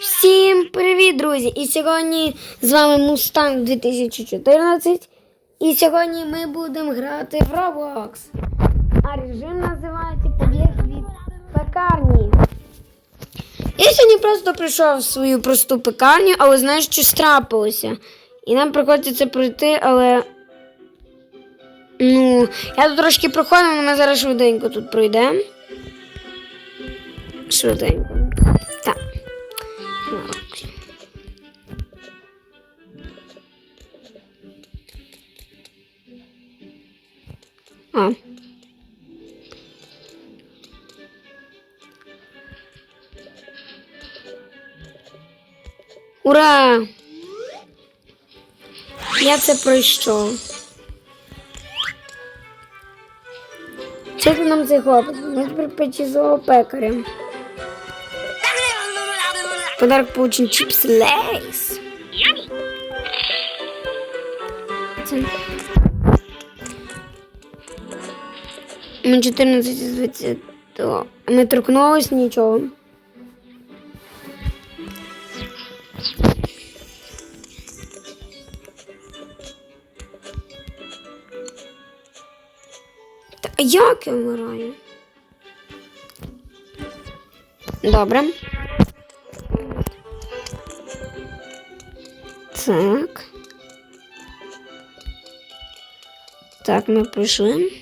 Всім привіт, друзі! І сьогодні з вами Мустанг 2014. І сьогодні ми будемо грати в Roblox. А режим називається Побіг від пекарні. Я сьогодні просто прийшов в свою просту пекарню, але знаєш, що трапилося. І нам приходиться пройти, але. Ну, я тут трошки проходив, але ми зараз швиденько тут пройдемо. Швиденько. Так. А. Ура! Я це пройшов. Ти нам цей хлопець? Ми тепер печі злого Подарок получен чипс Лейс. Ми 14 з 20. Ми торкнулись нічого. Та як я вмираю? Добре. Так. Так, ми пройшли.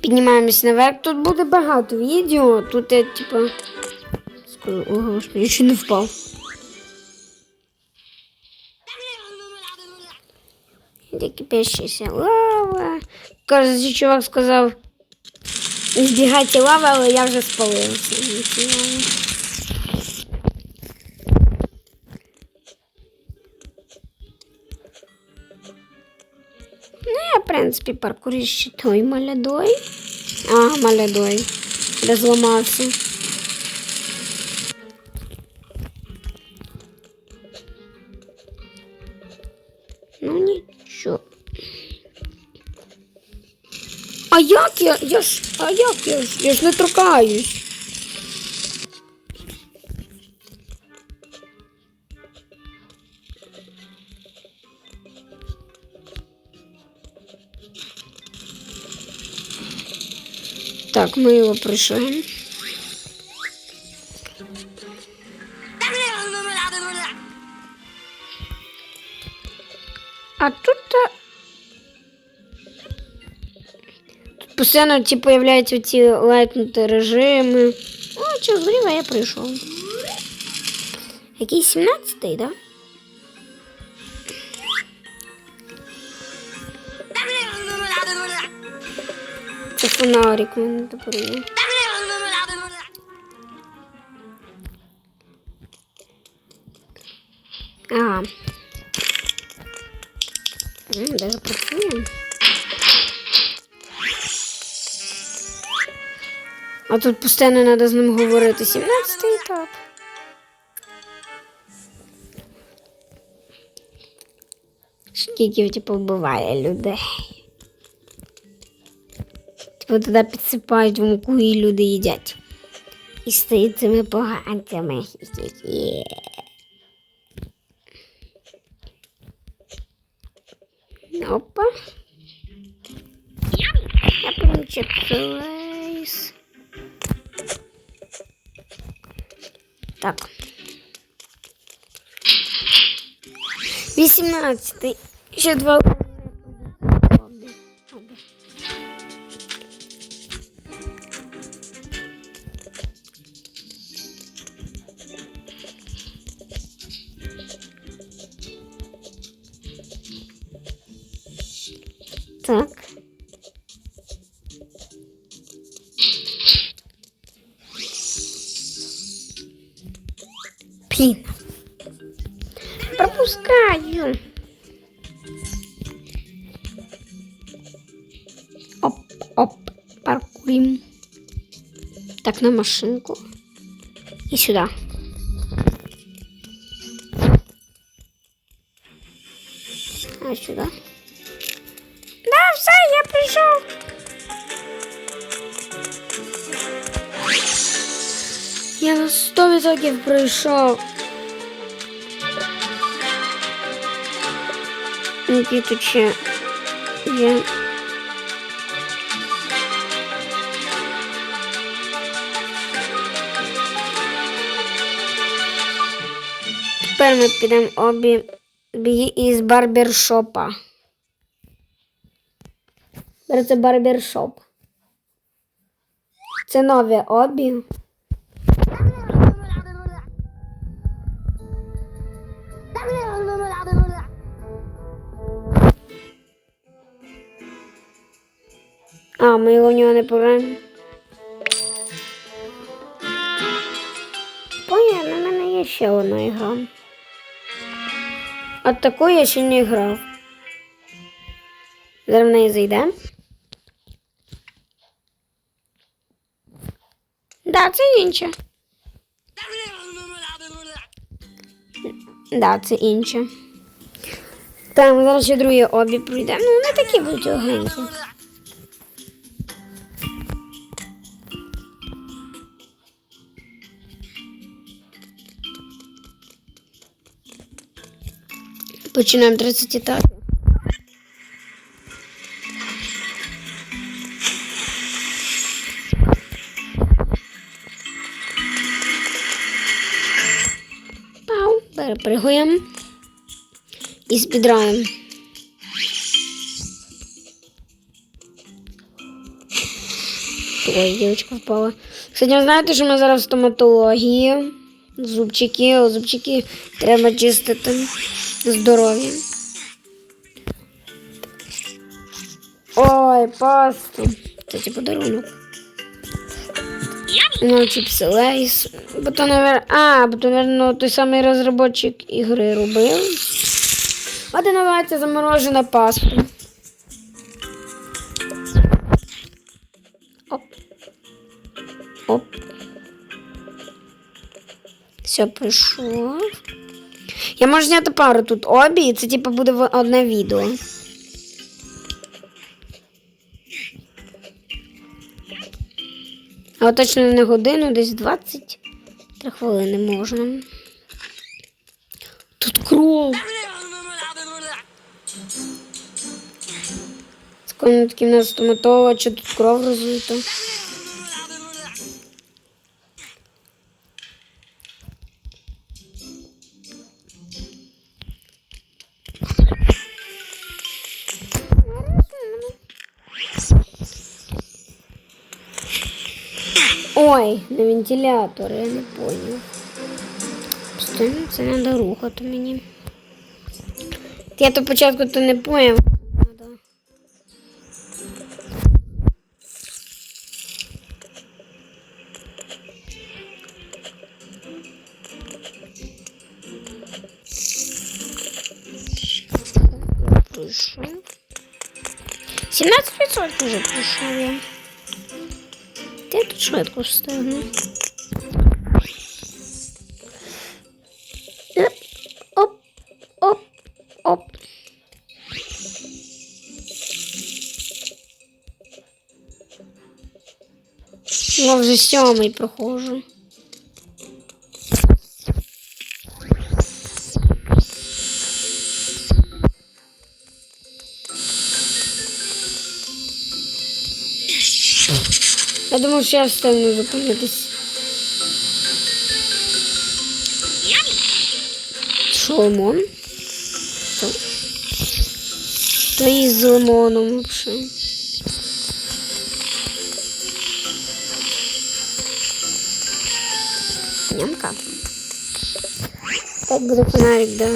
Піднімаємось наверх. Тут буде багато відео. Тут я, типа. Скажу, я ще не впав. Де кипящаяся лава. Кажется, чувак сказав. Збігайте лава, але я вже спалився. Принципі, паркурист ще той молодой. А, молодой. Розламався. Ну, нічого. А як я? Я ж. А як я ж? Я ж не торкаюсь. Мы его пришли. А тут... а, Тут постійно ті появляються ці лайтнуті режими. О, що зліва я прийшов. Який 17-й, да? Це фонарик мене тепер. Ага. Даже працює. А тут постійно треба з ним говорити. 17 етап. Скільки типу вбиває людей. Типу туди підсипають в муку і люди їдять. І стають цими поганцями. Хі-хі-хі. Опа. Я получу. Так. Вісімнадцятий. Ще два. Так. Блин. Пропускаю. Оп, оп, паркуем. Так, на машинку. И сюда. А сюда. Я на 100% 5% пройшов. Ще є. Тепер ми підемо обі із барбершопа. Це барбершоп. Це нове обі. А, ми його в нього не пограємо. Понятно, в мене є ще одна ігра. От таку я ще не грав. Зараз в неї зайдемо. Да, це інше. Да, це інше. Так, ми зараз ще другі обі пройдемо. Ну, вони такі будуть легенькі. Починаємо 30 етапів. Пау, перепригуємо і спідраємо. Ой, дівчинка впала. Кстати, ви знаєте, що ми зараз в стоматології. Зубчики, о, зубчики треба чистити. Здоров'я. Ой, пасту. Кстати, подарунок. Ну, чіпси лейс. Бо то, навер... А, бо то, наверно, той самий розробник ігри робив. А де заморожена паста. Все, прийшло. Я можу зняти пару тут обі, і це типу буде одне відео. А от точно не годину, десь 23 хвилини можна. Тут кров. Скоро таки в нас стоматолога, що тут кров розлита. Ой, на вентилятор, я не понял. Постійно це треба рухати мені. Я то спочатку то не поняв. Надо. Пройшов. 17% вже швидко встигну. Оп, оп, оп. Я вже сьомий проходжу. Я думав, що я встигну зупинитись. Що, лимон? Що? То і з лимоном взагалі. Нямка. Так буде фонарик, да.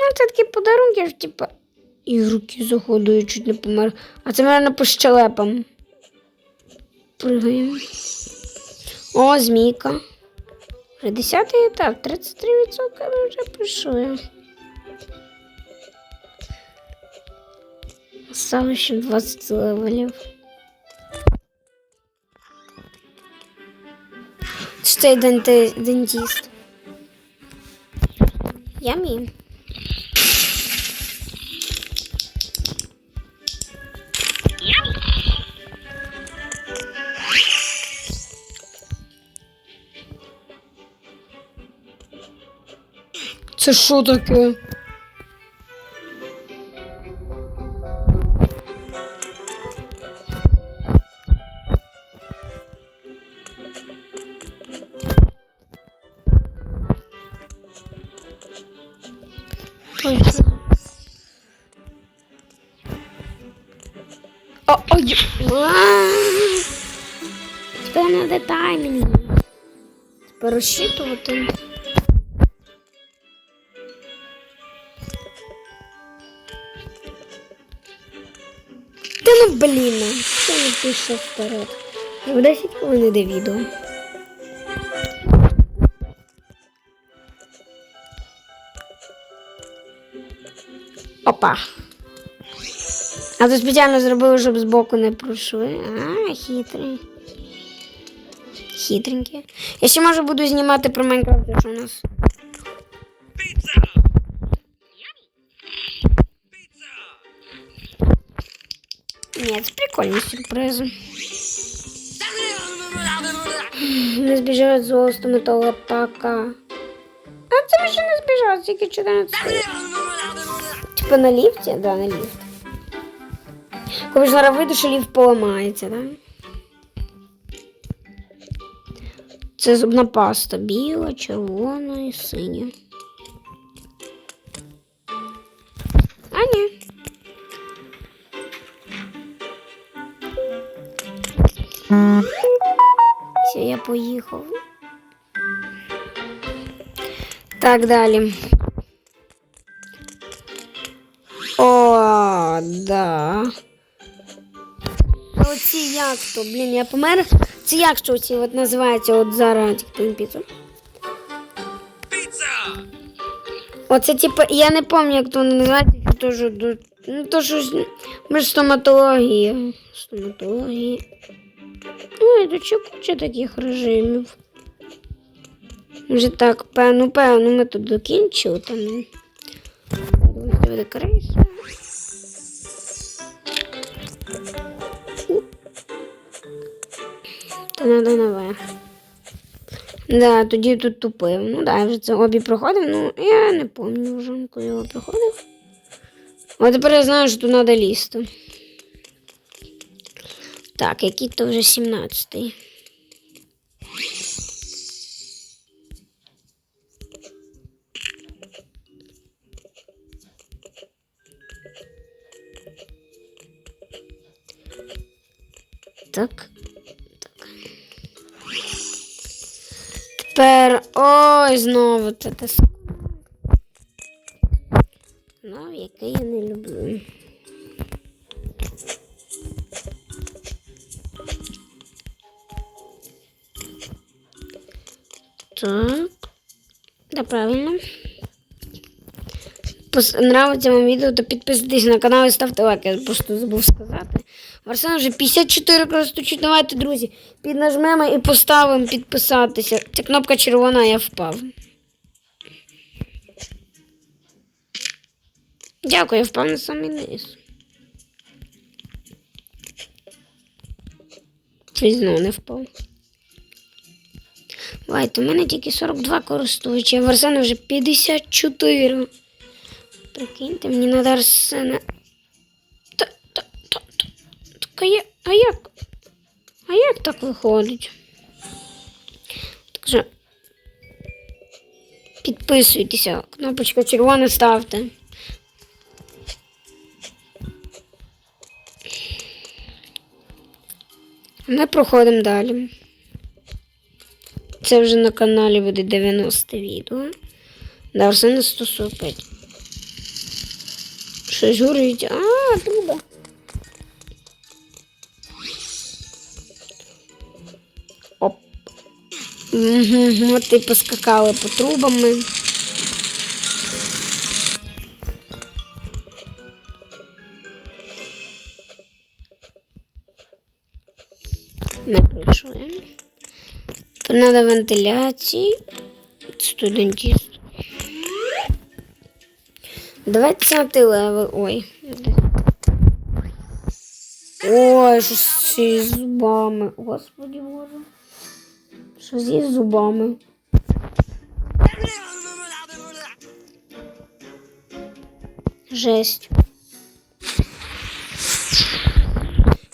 Ну, це такі подарунки, ж, типа, і руки заходую, чуть не помер. А це, мабуть, по щелепам. Пригаємо. О, змійка. Вже 10 етап, 33% ми вже пройшли. Осталось ще 20 левелів. Що цей денти, дентіст? Це що таке? Ой? О, ой. Тепер треба таймінг. Тепер розчитувати. Пише вперед. В 10 хвилин іде відео. Опа. А то спеціально зробили, щоб збоку не пройшли. А, хитрий. Хитренький. Я ще може буду знімати про Майнкрафт, що у нас. Ні, це прикольні сюрпризи. Не збіжав з злого стоматолога. А це ми не збіжав, тільки 14. Типа на ліфті? Да, на ліфт. Коли ж зараз вийду, що ліфт поламається, да? Це зубна паста. Біла, червона і синя. Поїхав. Так, далі. О, да. Оці як то, блін, я помер. Це як що оці от називаються от зараз тільки піцу. Оце типу, я не пам'ятаю, як то вони називаються, що теж. Ну, то щось. Ми ж стоматологія. Стоматологія. Ой, до чого куча таких режимів. Вже так, певно, певно, ми тут докінчили там. Давайте криша. Та надо наверх. Да, тоді тут тупив. Ну да, я вже це обі проходив, ну я не пам'ятаю вже, коли його проходив. А тепер я знаю, що тут треба лізти. Так, який то вже 17-й. Так. Так. Тепер. Ой, знову це те саме. Правильно. Нравиться вам відео, то підписуйтесь на канал і ставте лайк. Я просто забув сказати. Арсен вже 54 просто давайте, друзі. Піднажмемо і поставимо підписатися. Ця кнопка червона, я впав. Дякую, я впав на самий низ. Чи знову не впав. Давайте, у мене тільки 42 користувачі, а в Арсена вже 54. Прикиньте, мені треба Арсена. Та, та, та, та. Так, а, як? А як так виходить? Так що підписуйтеся, кнопочка червона ставте. Ми проходимо далі. Це вже на каналі буде 90 відео. Да, Арсена 145. Щось горить. А, труба. Оп. Угу, от і поскакали по трубам ми. Не пройшли. Надо вентиляції. Студентіст. Двадцятий левел. Ой. Ой, що зі зубами. Господи боже. Що зі зубами. Жесть.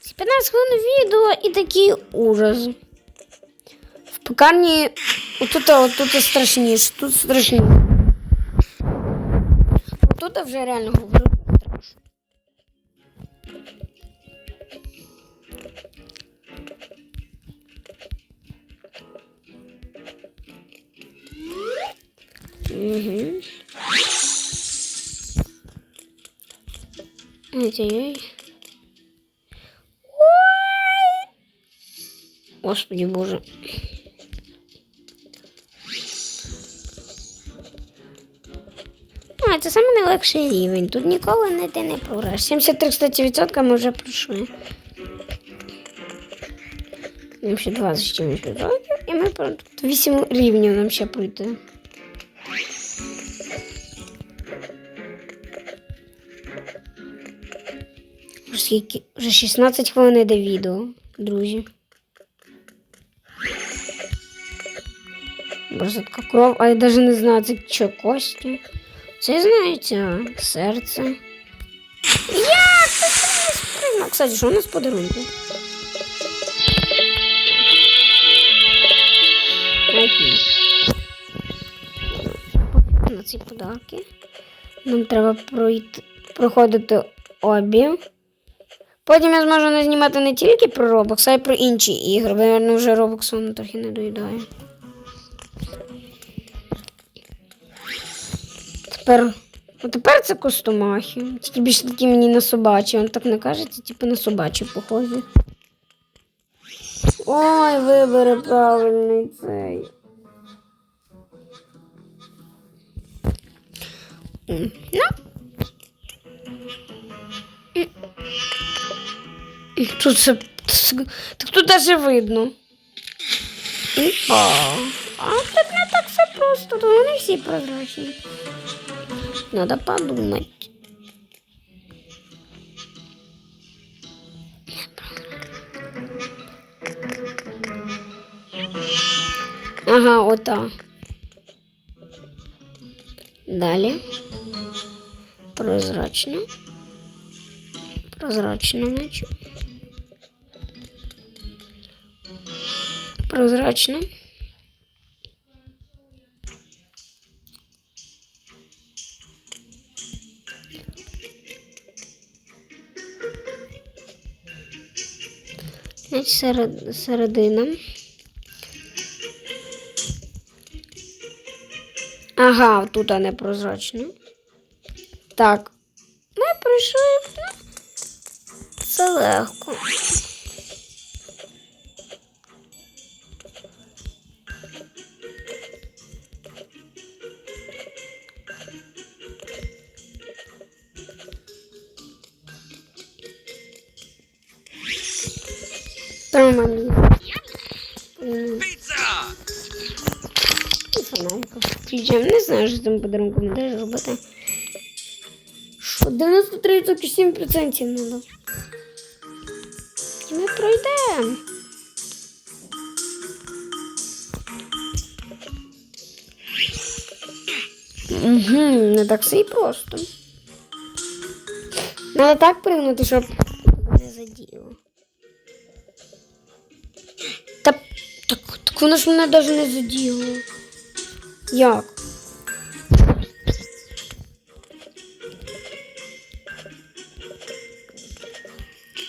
Ці 15 хвилин відео і такий ужас. В пекарні отут, отут страшніше, тут страшніше. Тут вже реально говорю страшно. Угу. Ой-ой-ой. Ой! Господи боже. А, це саме найлегший рівень. Тут ніколи не ти не програєш. 73, кстати, відсотка ми вже пройшли. Нам ще 20 чимось відсотків, і ми про- тут 8 рівнів нам ще пройти. Скільки? Вже 16 хвилин йде відео, друзі. Боже, така кров, а я навіть не знаю, це що, кості. Це знаєте, серце. Як це не сприймав? Кстати, що у нас подарунки? На ці подарки. Нам треба пройти, проходити обі. Потім я зможу не знімати не тільки про Roblox, а й про інші ігри. Бо, мабуть, вже Roblox воно трохи не доїдає. Тепер. Ну, тепер це костомахи. Тільки більше такі мені на собачі. Он так не кажеться, типу на собачі похожі. Ой, вибери правильний цей. Ну. М. Тут це. Так тут даже видно. Опа. А так не так все просто, то вони всі прозрачні. Надо подумать. Ага, вот так. Далее. Прозрачно. Прозрачно, значит. Прозрачно. Середина. Ага, тут не прозрачно. Так. Ми прийшли. Це легко. Нормально. М. І фонарика. Включаємо. Не знаю, що з цим подарунком буде робити. Що, 93,7% надо. І ми пройдемо. Угу, не так все і просто. Надо так пригнути, щоб так, воно ж мене навіть не заділо. Як?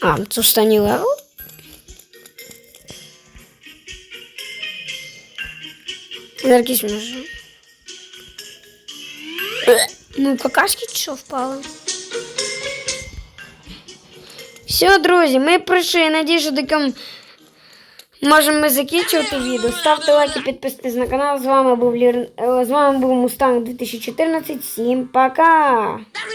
А, це останній левел? Якийсь може. Ну, какашки що впали? Все, друзі, ми прийшли. Надію, що таким можемо закінчувати відео. Ставте лайки, підписуйтесь на канал. З вами був Лір... з вами був Мустанг 2014. Всім пока!